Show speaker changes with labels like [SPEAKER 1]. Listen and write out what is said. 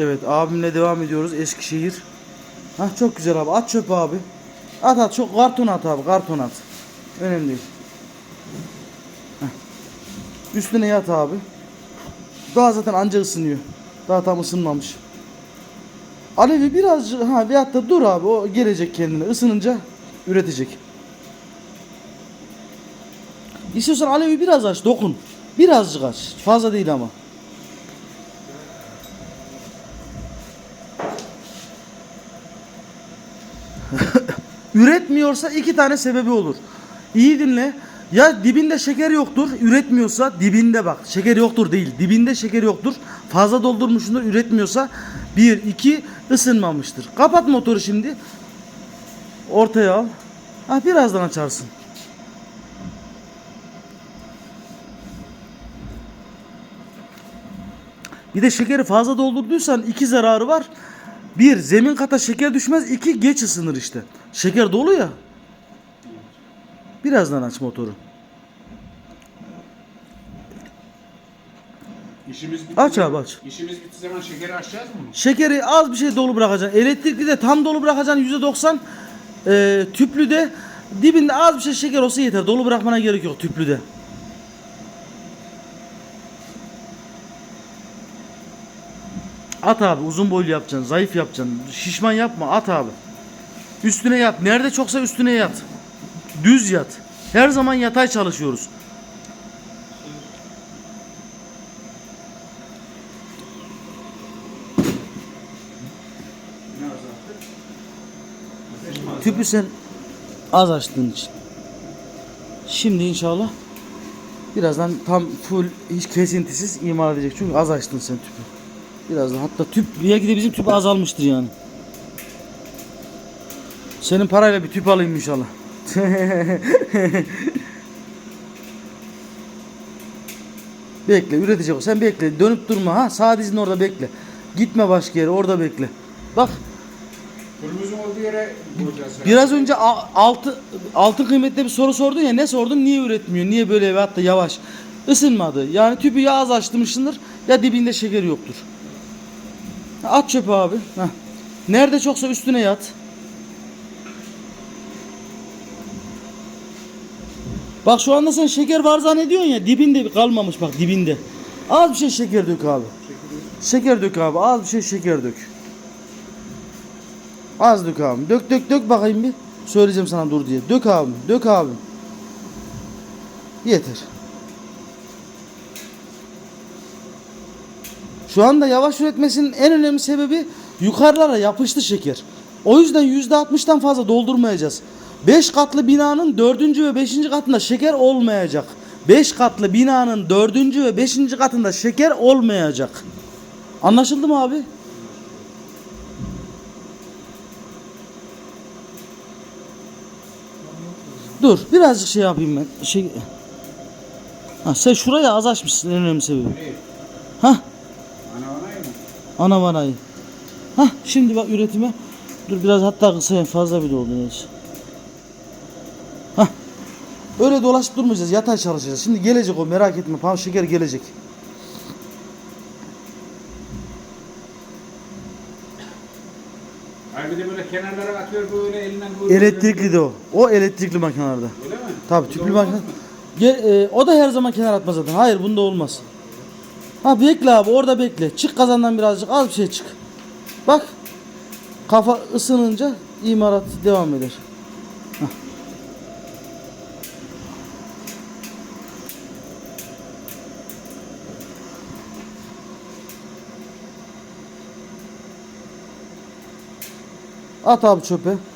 [SPEAKER 1] Evet abimle devam ediyoruz Eskişehir. Hah çok güzel abi at çöpü abi. At at çok karton at abi karton at. Önemli değil. Hah. Üstüne yat abi. Daha zaten anca ısınıyor. Daha tam ısınmamış. Alevi biraz ha veyahut da dur abi o gelecek kendine ısınınca üretecek. İstiyorsan alevi biraz aç dokun. Birazcık aç. Fazla değil ama. Üretmiyorsa iki tane sebebi olur. İyi dinle. Ya dibinde şeker yoktur, üretmiyorsa dibinde bak. Şeker yoktur değil, dibinde şeker yoktur. Fazla doldurmuşsundur, üretmiyorsa bir, iki ısınmamıştır. Kapat motoru şimdi. Ortaya al. Ha birazdan açarsın. Bir de şekeri fazla doldurduysan iki zararı var. Bir, zemin kata şeker düşmez. iki geç ısınır işte. Şeker dolu ya. Birazdan aç motoru.
[SPEAKER 2] İşimiz bitti.
[SPEAKER 1] Aç abi, aç.
[SPEAKER 2] İşimiz bitti zaman şekeri açacağız mı?
[SPEAKER 1] Şekeri az bir şey dolu bırakacaksın. Elektrikli de tam dolu bırakacaksın yüzde doksan. Ee, tüplü de dibinde az bir şey şeker olsa yeter. Dolu bırakmana gerek yok tüplü de. At abi uzun boylu yapacaksın. Zayıf yapacaksın. Şişman yapma at abi. Üstüne yat. Nerede çoksa üstüne yat. Düz yat. Her zaman yatay çalışıyoruz. Tüpü sen az açtığın için. Şimdi inşallah birazdan tam full hiç kesintisiz imal edecek. Çünkü az açtın sen tüpü. Birazdan hatta tüp belki de bizim tüp azalmıştır yani. Senin parayla bir tüp alayım inşallah. bekle üretecek o. Sen bekle. Dönüp durma ha. Sağ dizin orada bekle. Gitme başka yere orada bekle. Bak
[SPEAKER 2] Kırmızı olduğu yere vuracağız.
[SPEAKER 1] Biraz önce altı, altın kıymetli bir soru sordun ya ne sordun niye üretmiyor niye böyle veyahut da yavaş ısınmadı yani tüpü ya az açtırmışsındır ya dibinde şeker yoktur at çöpü abi Heh. nerede çoksa üstüne yat bak şu anda sen şeker var zannediyorsun ya dibinde kalmamış bak dibinde az bir şey şeker dök abi şeker dök abi az bir şey şeker dök Az dök abi. Dök dök dök bakayım bir. Söyleyeceğim sana dur diye. Dök abi. Dök abi. Yeter. Şu anda yavaş üretmesinin en önemli sebebi yukarılara yapıştı şeker. O yüzden %60'tan fazla doldurmayacağız. 5 katlı binanın 4. ve 5. katında şeker olmayacak. 5 katlı binanın 4. ve 5. katında şeker olmayacak. Anlaşıldı mı abi? Dur birazcık şey yapayım ben. Şey... Ha, sen şuraya az açmışsın en önemli sebebi.
[SPEAKER 2] İyi.
[SPEAKER 1] Hah
[SPEAKER 2] Ana anayı mı?
[SPEAKER 1] Ana vanayı. Hah şimdi bak üretime. Dur biraz hatta kısayım fazla bile oldu neyse. Hah. Öyle dolaşıp durmayacağız yatay çalışacağız. Şimdi gelecek o merak etme pam şeker gelecek.
[SPEAKER 2] De böyle kenarlara atıyor böyle elinden böyle.
[SPEAKER 1] Elektrikli de o. O elektrikli makinelerde.
[SPEAKER 2] Öyle mi?
[SPEAKER 1] Tabii tüplü makine. Gel, e, o da her zaman kenar atmaz zaten. Hayır bunda olmaz. Ha bekle abi orada bekle. Çık kazandan birazcık az bir şey çık. Bak. Kafa ısınınca imarat devam eder. Hah. At abi çöpe.